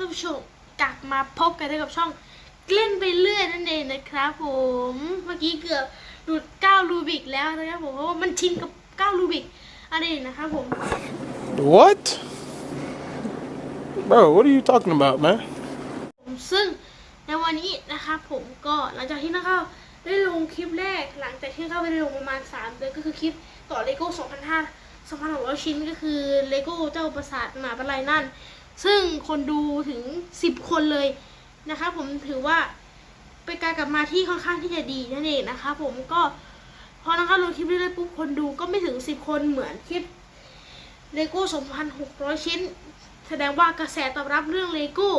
ท่านผู้ชมกลับมาพบกันได้กับช่องเล่นไปเรื่อยนั่นเองนะครับผมเมื่อกี้เกือบหลุดก้าวรูบิกแล้วนะครับผมเพราะว่ามันชินกับก้าวรูบิกอันนี้นะครับผม What? Bro, what are you talking about, man? ผมซึ่งในวันนี้นะครับผมก็หลังจากที่นักเข้าได้ลงคลิปแรกหลังจากที่เข้าไปได้ลงประมาณ 3 เดือนก็คือคลิปต่อเลโก้2,500 2,600 ชิ้นก็คือเลโก้เจ้าประสาทหมาปลายนั่น ซึ่งคนดูถึง 10 คนเลยนะครับผมถือว่าเป็นการกลับมาที่ค่อนข้างที่จะดีนั่นเองนะครับผมก็พอนะครับลงคลิปเรื่อยๆปุ๊บคนดูก็ไม่ถึง 10 คนเหมือนคลิปเลโก้2,600 ชิ้น แสดงว่ากระแสตอบรับเรื่องเลโก้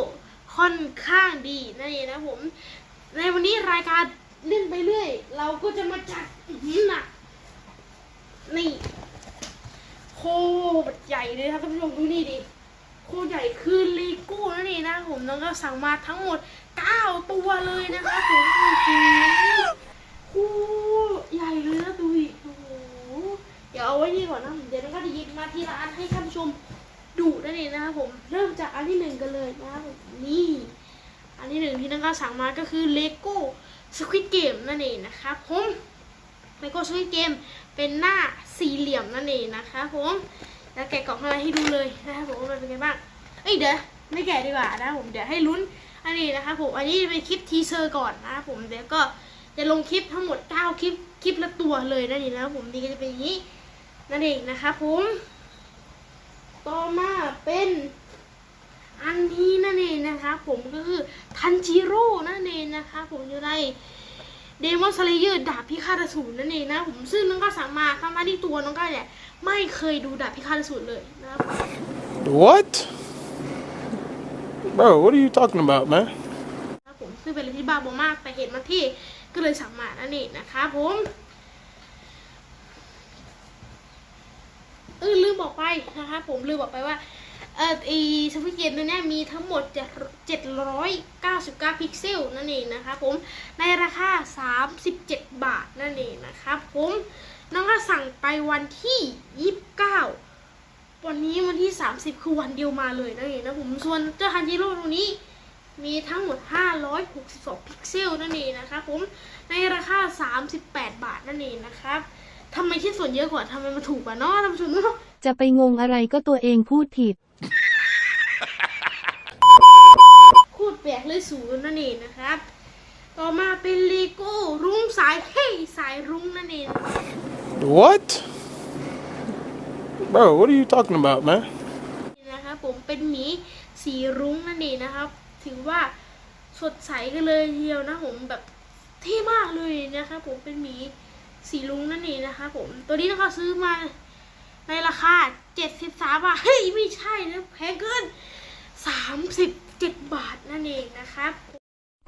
ค่อนข้างดีนั่นเองนะผมในวันนี้รายการเล่นไปเรื่อย เราก็จะมาจัดหนักนี่โคตรใหญ่เลยครับท่านผู้ชมดูนี่ดิ คตรใหญ่คือเลโก้นั่นเองนะผมน้องก็สั่งมาทั้งหมด 9 ตัวเลยนะคะผมโอ้โหโคตรใหญ่เลยนะดูดิโอ้โหเดี๋ยวเอาไว้นี่ก่อนนะเดี๋ยวน้องก็จะหยิบมาที่ร้านให้ท่านผู้ชมดูนั่นเองนะครับผมเริ่มจากอันที่หนึ่งกันเลยนะครับนี่อันที่หนึ่งที่น้องก็สั่งมาก็คือเลโก้สควิตเกมนั่นเองนะครับผมเลโก้สควิตเกมเป็นหน้าสี่เหลี่ยมนั่นเองนะครับผมแล้วแกะกล่องอะไรให้ดูเลยนะครับผมมันเป็นไงบ้าง เอ้ยเดี๋ยวไม่แกะดีกว่านะผมเดี๋ยวให้ลุ้นอันนี้นะครับผมอันนี้เป็นคลิปทีเซอร์ก่อนนะครับผมเดี๋ยวก็จะลงคลิปทั้งหมด9คลิปคลิปละตัวเลยนั่นเองนะผมนี่ก็จะเป็นอย่างนี้นั่นเองนะครับผมต่อมาเป็นอันนี้นั่นเองนะครับผมก็คือทันจิโร่นั่นเองนะครับผมอยู่ในเดมอนสเลเยอร์ดาบพิฆาตสูรนั่นเองนะผมซึ่งน้องก็สั่งมาทั้งที่ตัวน้องก็เนี่ยไม่เคยดูดาบพิฆาตสูรเลยนะครับ What? Bro, what are you talking about, man? ครับผมซึ่งเป็นอะไรที่บ้าบอมากแต่เห็นมาที่ก็เลยสั่งมานั่นเองนะครับผมเออลืมบอกไปนะครับผมลืมบอกไปว่าเออไอสวิตเกมตัวเนี้ยมีทั้งหมด799 พิกเซลนั่นเองนะครับผมในราคา 37 บาทนั่นเองนะครับผมน้องก็สั่งไปวันที่ 29 วันนี้วันที่ 30 คือวันเดียวมาเลยนั่นเองนะผมส่วนเจ้าฮันจิโร่ตรงนี้ มีทั้งหมด 562 พิกเซลนั่นเองนะครับผมในราคา 38 บาทนั่นเองนะครับทำไมชิ้นส่วนเยอะกว่าทำไมมันถูกกว่าเนาะท่านผู้ชมเนาะจะไปงงอะไรก็ตัวเองพูดผิดคูดแปลกเลยศูนย์นั่นเองนะครับ ต่อมาเป็นเลโก้รุ้งสายเฮ้ยสายรุ้งนั่นเอง What? Bro, what are you talking about, man? นะครับผมเป็นหมีสีรุ้งนั่นเองนะครับ ถือว่าสดใสกันเลยทีเดียวนะผมแบบเท่มากเลยนะครับผมเป็นหมีสีรุ้งนั่นเองนะครับผมตัวนี้นะคะซื้อมาในราคา 73 บาท เฮ้ย ไม่ใช่นะแพงเกิน 37 บาทนั่นเองนะครับ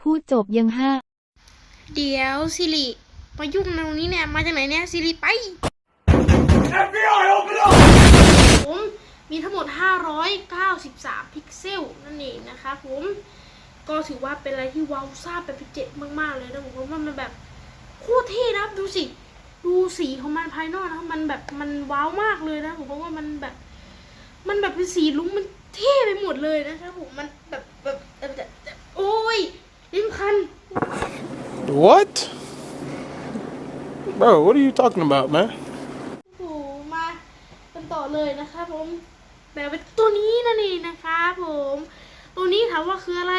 พูดจบยังห้า เดี๋ยวสิริมายุ่งตรงนี้เนี่ย มาจากไหนเนี่ยสิริไป FBI, open up! ผมมีทั้งหมด 593 พิกเซลนั่นเองนะครับผมก็ถือว่าเป็นอะไรที่ว้าวซ่าแบบพิเจตมาก ๆ เลยนะผมว่ามันแบบโคตรเท่นะดูสิ ดูสีของมันภายนอกนะมันแบบมันว้าวมากเลยนะผมว่ามันแบบ มันแบบเป็นสีลุ้งมันเท่ไปหมดเลยนะครับผมมันแบบแบบแบบแบบแบบโอ้ยลิ้นพัน What? Bro, what are you talking about, man? โอ้โหมากันต่อ เลยนะครับผมแบบเป็นตัวนี้นั่นเองนะครับผม ตัวนี้ถามว่าคืออะไร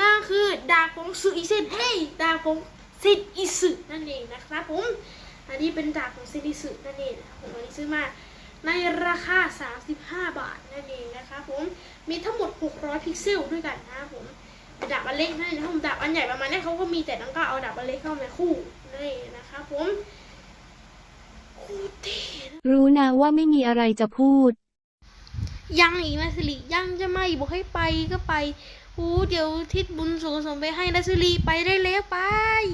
นั่นคือดาบของสุอิเซนเฮ้ยดาบของเซนอิสึนั่นเองนะครับผม อันนี้เป็นดาบของเซนอิสึนั่นเองผมอันนี้ซื้อมาในราคา 35 บาทนั่นเองนะครับผม มีทั้งหมด 600 พิกเซลด้วยกันนะครับผมดาบอันเล็กนั่นเองนะผมดาบอันใหญ่ประมาณนี้เขาก็มีแต่น้องก็เอาดาบอันเล็กเข้ามาคู่นั่นเองนะครับผม รเท่นะรู้นะว่าไม่มีอะไรจะพูด ยังอีกนะสิริยังจะไม่บอกให้ไปก็ไปโอ้เดี๋ยวทิศบุญส่งส่งไปให้นะสิริไปได้แล้วไป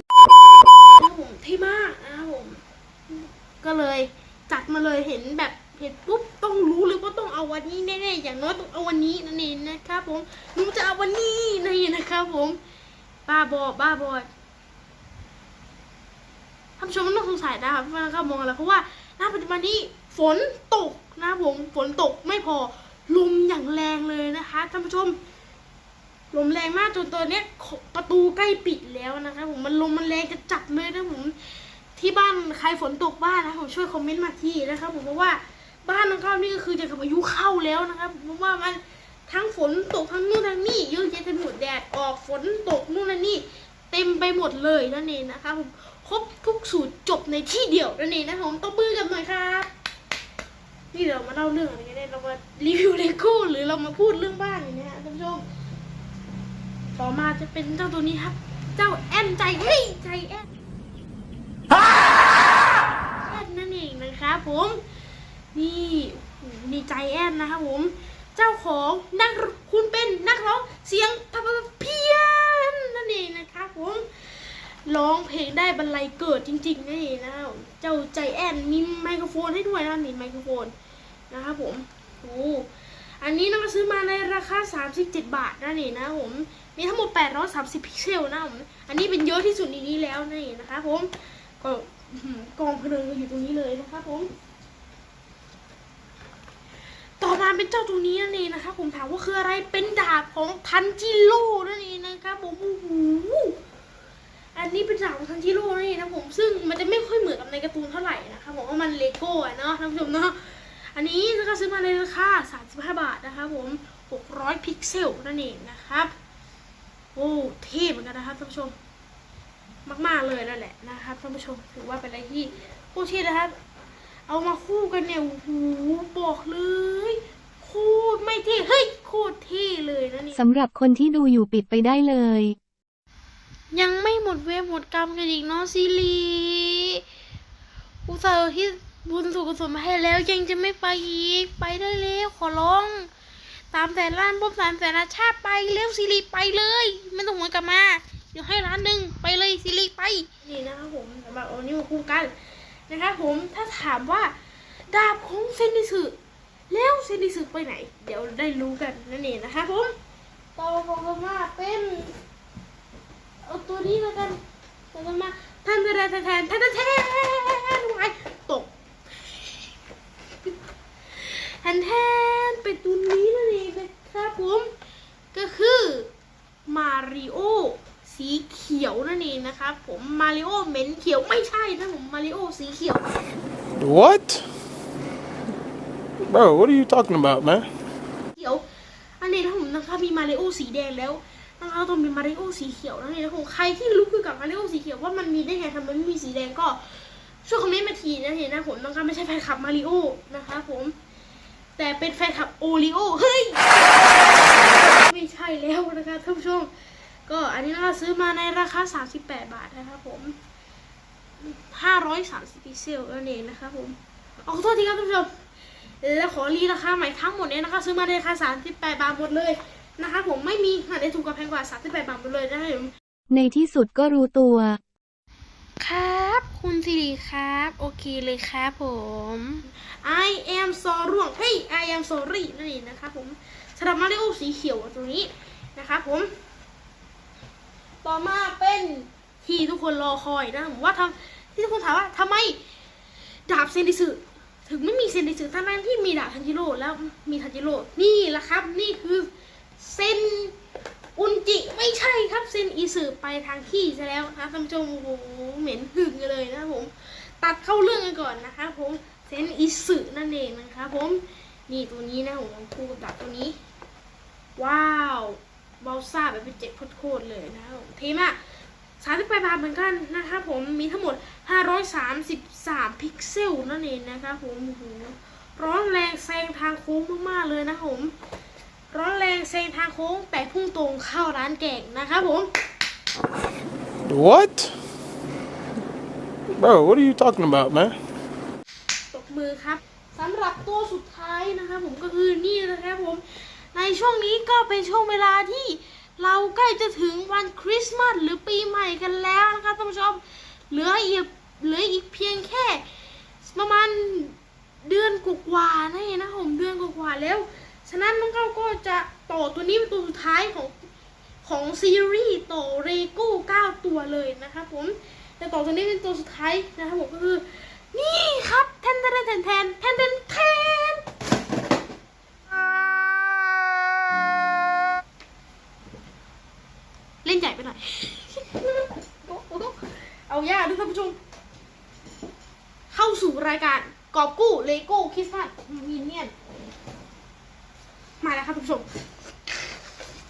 นะครับผมเท่มากนะครับผม ก็เลยจัดมาเลยเห็นแบบเห็นปุ๊บต้องรู้เลยว่าต้องเอาวันนี้แน่ๆอย่างน้อยต้องเอาวันนี้นั่นเองนะครับผมหนูจะเอาวันนี้นี่นะครับผม บ้าบอบ้าบอท่านผู้ชมไม่ต้องสงสัยนะครับว่าเขามองอะไรเพราะว่าณปัจจุบันนี้ฝนตกนะผมฝนตกไม่พอลมอย่างแรงเลยนะคะท่านผู้ชมลมแรงมากจนตอนเนี้ยประตูใกล้ปิดแล้วนะครับผมมันลมมันแรงจะจัดเลยนะผมที่บ้านใครฝนตกบ้านนะผมช่วยคอมเมนต์มาทีนะครับผมเพราะว่าบ้านน้องเข้านี่ก็คือจะกับอายุเข้าแล้วนะครับผมเพราะว่ามันทั้งฝนตกทั้งนู่นทั้งนี่เยอะแยะไปหมดแดดออกฝนตกนู่นนั่นนี่เต็มไปหมดเลยนั่นเองนะครับผม ครบทุกสูตรจบในที่เดียวนั่นเองนะผมต้องมือกันหน่อยครับ นี่เรามาเล่าเรื่องอะไรกันเนี่ยเรามารีวิวเลโก้หรือเรามาพูดเรื่องบ้านอย่างเงี้ยท่านผู้ชมต่อมาจะเป็นเจ้าตัวนี้ครับ เจ้าแอนใจเฮ้ยใจแอนแอนนั่นเองนะครับผม นี่โอ้โหนี่ใจแอนนะครับผม เจ้าของนักคุณเป็นนักร้องเสียงพะพะเพียนนั่นเองนะครับผม ร้องเพลงได้บรรลัยเกิดจริงๆนี่นะครับเจ้าใจแอนมีไมโครโฟนให้ด้วยนะนี่ไมโครโฟนนะครับผมโอ้อันนี้น้องก็ซื้อมาในราคา 37 บาทนั่นเองนะผมมีทั้งหมด 830 พิกเซลนะผมอันนี้เป็นเยอะที่สุดในนี้แล้วนี่นะครับผมก็อื้อหือกองเพลิงก็อยู่ตรงนี้เลยนะครับผม ต่อมาเป็นเจ้าตัวนี้นั่นเองนะครับผมถามว่าคืออะไรเป็นดาบของทันจิโร่นั่นเองนะครับผมโอ้โห อันนี้เป็นดาบของทันจิโร่นั่นะผมซึ่งมันจะไม่ค่อยเหมือนกับในการ์ตูนเท่าไหร่นะครับผมว่ามันเลโก้อะเนาะท่านผู้ชมเนาะอันนี้นะคะซื้อมาในราคา35 บาทนะครับผม 600 พิกเซลนั่นเองนะครับโอ้เท่เหมือนกันนะครับท่านผู้ชม มาก ๆ เลยนั่นแหละนะครับท่านผู้ชมถือว่าเป็นอะไรที่โคตรเท่นะครับ เอามาคู่กันเนี่ยโอ้โหบอกเลยโคตรไม่เท่เฮ้ยโคตรเท่เลยนะนี่สำหรับคนที่ดูอยู่ปิดไปได้เลย ยังไม่หมดเวรหมดกรรมกันอีกเนาะซีรีอุตส่าห์ที่บุญสุขกุศลมาให้แล้วยังจะไม่ไปอีก ไปได้แล้วขอร้องตามแต่ล้านปุ๊บสามแสนอาชาติไปเร็วซีรีไปเลยไม่ต้องหวนกลับมา เดี๋ยวให้ร้านหนึ่งไปเลยซีรีไป นี่นะครับผมสำหรับเอานี้มาคู่กันนะครับผมถ้าถามว่าดาบของเซนดิสึแล้วเซนดิสึไปไหน เดี๋ยวได้รู้กันนั่นเองนะครับผมต่อมาเป็น เอาตัวนี้แล้วกันตัวนี้มา แทนแทนแทนแทนวายตกแทนแทนเป็นตัวนี้นั่นเองนะครับผม ก็คือมาริโอสีเขียวนั่นเองนะครับผมมาริโอเหม็นเขียวไม่ใช่นะผมมาริโอสีเขียว What? Bro, what are you talking about, man? เขียวอันนี้ถ้าผมนะครับมีมาริโอสีแดงแล้ว นะครับต้องมีมาริโอสีเขียวนั่นเองนะครับใครที่รู้เกี่ยวกับมาริโอสีเขียวว่ามันมีได้ไงทำไมไม่มีสีแดงก็ช่วยคอมเมนต์มาทีนะเห็นนะผมนะครับไม่ใช่แฟนคลับมาริโอนะคะผม แต่เป็นแฟนคลับโอริโอเฮ้ยไม่ใช่แล้วนะคะท่านผู้ชมก็อันนี้เราซื้อมาในราคา 38 บาทนะครับผม 530พิกเซลนั่นเองนะครับผมเอาขอโทษทีครับท่านผู้ชมแล้วขอรีราคาใหม่ทั้งหมดเนี่ยนะคะ ซื้อมาในราคา 38 บาทหมดเลย นะคะผมไม่มีหาได้ถูกกว่าแพงกว่า38บาทหมดเลยนะครับผมในที่สุดก็รู้ตัว ครับ คุณสิริครับ โอเคเลยครับผม I am sorry เฮ้ย I am sorry นั่นเองนะครับผมสำหรับมาริโอสีเขียวตัวนี้นะครับผม ต่อมาเป็นที่ทุกคนรอคอยนะผมว่าทำที่ทุกคนถามว่าทำไมดาบเซนดิสึถึงไม่มีเซนดิสึทั้งนั้นที่มีดาบทันจิโร่แล้วมีทันจิโร่นี่แหละครับ นี่คือ เซนอุนจิไม่ใช่ครับเซนอีสึไปทางขี้ซะแล้วนะท่านผู้ชมโอ้โหเหม็นหึงกันเลยนะครับผม ตัดเข้าเรื่องกันก่อนนะครับผมเซนอีสึนั่นเองนะครับผมนี่ตัวนี้นะผมคู่กับดาบตัวนี้ ว้าวเบลซ่าแบบเป็นเจ็ดโคตรเลยนะครับผมเท่มากสามสิบแปดบาทเหมือนกันนะครับผมมีทั้งหมด533พิกเซลนั่นเองนะครับผมโอ้โหร้อนแรงแซงทางโค้งมากๆเลยนะผม ร้อนแรงแซงทางโค้งแต่พุ่งตรงเข้าร้านแกงนะครับผม What? Bro, what are you talking about, man? ตบมือครับสำหรับตัวสุดท้ายนะครับผมก็คือนี่นะครับผม ในช่วงนี้ก็เป็นช่วงเวลาที่เราใกล้จะถึงวันคริสต์มาสหรือปีใหม่กันแล้วนะครับท่านผู้ชมเหลืออีกเหลืออีกเพียงแค่ประมาณเดือนกว่าๆนั่นเองนะครับผมเดือนกว่าๆแล้ว ฉะนั้นน้องเก้าก็จะต่อตัวนี้เป็นตัวสุดท้ายของของซีรีส์ต่อเรโก้9ตัวเลยนะครับผมแต่ต่อตัวนี้เป็นตัวสุดท้ายนะครับผมก็คือ นี่ครับแทนแทนแทนแทนแทนแทนแทนหน่อยเอาย่าด้วยท่านผู้ชม เข้าสู่รายการกอบกู้เลโก้คริสต์มาสมินเนี่ยน มาแล้วครับท่านผู้ชม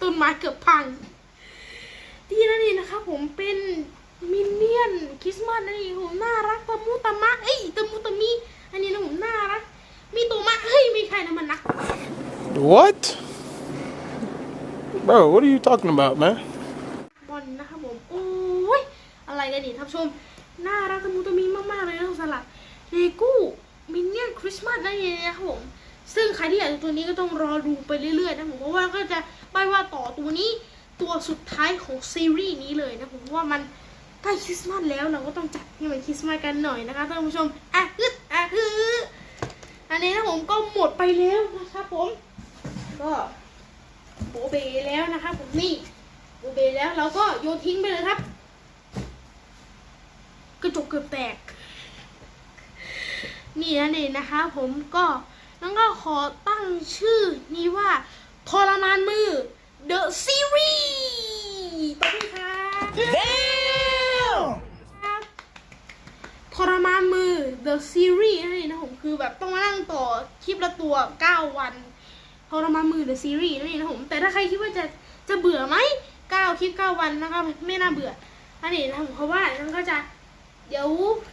ต้นไม้เกือบพังที่นั่นเองนะครับผมเป็นมินเนี่ยนคริสต์มาสนั่นเองผมน่ารักตะมุตะมะเอ้ยตะมุตะมีอันนี้นะผมน่ารักมีตัวมะเฮ้ยไม่ใช่นะมันนะ What? Bro, what are you talking about, man? บอลนะครับผมโอ้ยอะไรกันนี่ท่านผู้ชมน่ารักตะมุตะมีมากๆเลยนะสลัดเลโก้มินเนี่ยนคริสต์มาสนั่นเองนะครับผม ซึ่งใครที่อยากดูตัวนี้ก็ต้องรอดูไปเรื่อยๆนะผมเพราะว่าก็จะไม่ว่าต่อตัวนี้ตัวสุดท้ายของซีรีส์นี้เลยนะผมว่ามันใกล้คริสต์มาสแล้วเราก็ต้องจัดให้มันคริสต์มาสกันหน่อยนะคะท่านผู้ชมอะอึดอะฮึอันนี้นะผมก็หมดไปแล้วนะครับผม ก็โบเบแล้วนะครับผมนี่โบเบแล้วเราก็โยนทิ้งไปเลยครับกระจกเกือบแตก นี่นั่นเองนะคะ ผมก็ น้องก็ขอตั้งชื่อนี้ว่าทรมานมือ The Series ขอบคุณครับครับทรมานมือ The Series นั่นเองนะผมคือแบบต้องมานั่งต่อคลิปละตัว 9 วันทรมานมือ The Series นั่นเองนะผมแต่ถ้าใครคิดว่าจะจะเบื่อไหม9คลิป 9 วันนะครับไม่น่าเบื่อนั่นเองนะผมเพราะว่าน้องก็จะเดี๋ยว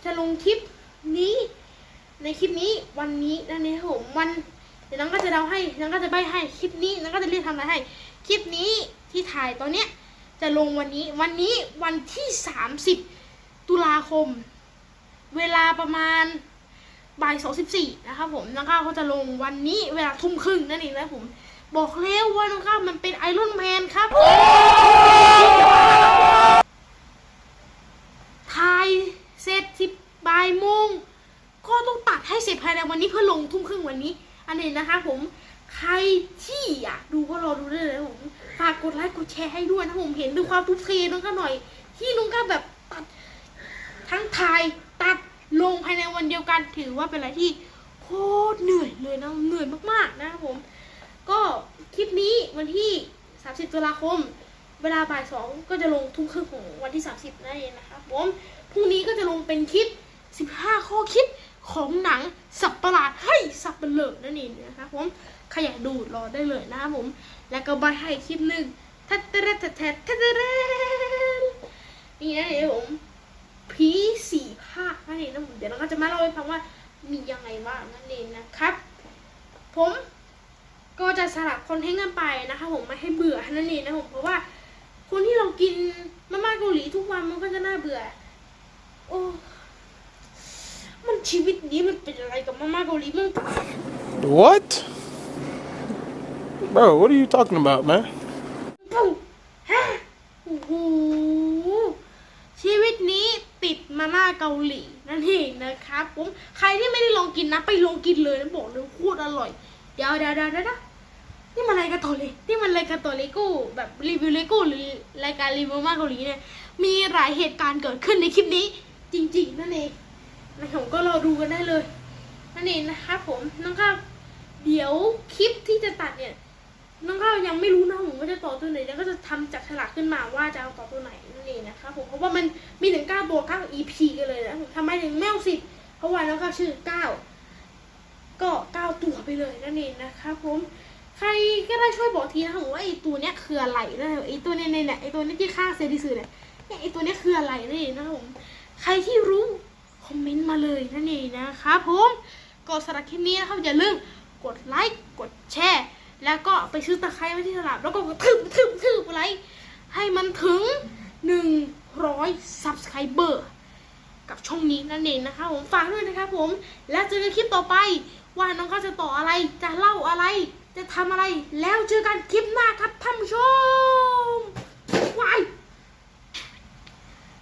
จะลงคลิปนี้ ในคลิปนี้วันนี้นั่นเองผมวันเดี๋ยวน้องก็จะเดาให้น้องก็จะใบให้คลิปนี้น้องก็จะเรียกทำอะไรให้คลิปนี้ที่ถ่ายตอนเนี้ยจะลงวันนี้วันนี้วันที่สามสิบตุลาคม เวลาประมาณบ่ายสองสิบสี่นะครับผมน้องข้าวเขาจะลงวันนี้เวลาทุ่มครึ่งนั่นเองนะผม บอกแล้วว่าน้องข้าวมันเป็นไอรอนแมนครับ ถ่ายเสร็จสิบบ่ายโมง ก็ต้องตั ดให้เสร็จภายในวันนี้เพื่อลงทุ่มครึ่งวันนี้ อันนี้นะคะ ผมใครที่อยากดูก็รอดูได้เลยผมฝากกดไลค์กดแชร์ให้ด้วยนะผมเห็นดูความทุกเทน้องก็หน่อย ที่น้องก็แบบตัดทั้งถ่ายตัดลงภายในวันเดียวกันถือว่าเป็นอะไรที่โคตรเหนื่อยเลยนะเหนื่อยมากๆนะครับผม ก็คลิปนี้วันที่ 30ตุลาคม เวลาบ่ายสองก็จะลงทุ่มครึ่งของวันที่ 30นั่นเองนะครับผมพรุ่งนี้ก็จะลงเป็นคลิป 15 ข้อคิด ของหนังสับประหลาดให้สับเปลือนั่นเองนะครับผมใครอยากดูรอได้เลยนะครับผม แล้วก็ใบให้คลิปหนึ่งทัดเตะทัดแทดทัดเตะนี่นะเดี๋ยวผมผีสี่ภาคนั่นเองนะผมเดี๋ยวเราก็จะมาเล่าให้ฟังว่ามียังไงบ้างนั่นเองนะครับ ผมก็จะสลับคนเทนต์กันไปนะคะผมไม่ให้เบื่อนั่นเองนะผมเพราะว่าคนที่เรากินมาม่าเกาหลีทุกวันมันก็จะน่าเบื่อ โอ้ มันชีวิตนี้มันเป็นอะไรกับมาม่าเกาหลีมัน What? Bro, what are you talking about, man? เอ้าฮะโอ้โหชีวิตนี้ติดมาม่าเกาหลีนั่นเองนะครับผมใครที่ไม่ได้ลองกินนะไปลองกินเลยนะบอกเลยโคตรอร่อย เดี๋ยวเดี๋ยวเดี๋ยวเดี๋ยวนี่มันอะไรกันต่อเลยนี่มันอะไรกันต่อเลโก้แบบรีวิวเลโก้หรือรายการรีวิวมาม่าเกาหลีเนี่ยมีหลายเหตุการณ์เกิดขึ้นในคลิปนี้จริงๆนั่นเอง นะผมก็รอดูกันได้เลยนั่นเองนะครับผมน้องข้าวเดี๋ยวคลิปที่จะตัดเนี่ย น้องข้าวยังไม่รู้นะผมว่าจะต่อตัวไหนแล้วก็จะทำจับฉลากขึ้นมาว่าจะเอาต่อตัวไหนนั่นเองนะครับผมเพราะว่ามันมีถึงเก้าตัวเก้า EP กันเลยนะผมทำไมถึงแมวสิบเพราะว่าน้องข้าวชื่อเก้าก็เก้าตัวไปเลยนั่นเองนะครับผมใครก็ได้ช่วยบอกทีนะครับผมว่าไอ้ตัวเนี้ยคืออะไรนะไอ้ตัวเนี้ยเนี่ยไอ้ตัวเนี้ยที่ข้างเซดิสือเนี่ยเนี่ยไอ้ตัวเนี้ยคืออะไรนั่นะครับผมใครที่รู้ มเมนต์มาเลยนั่นเองนะครับผมก็สำหรับคลิปนี้นะครับอย่าลืมกดไลค์กดแชร์ แล้วก็ไปซื้อตะไคร้ไว้ที่ตลาดแล้วก็ทึบทึบทึบอะไรให้มันถึง 100 subscriber กับช่องนี้นั่นเองนะคะผมฝากด้วยนะครับผม แล้วเจอกันคลิปต่อไป ว่าน้องก็จะต่ออะไรจะเล่าอะไร จะทำอะไรแล้วเจอกันคลิปหน้าครับท่านผู้ชม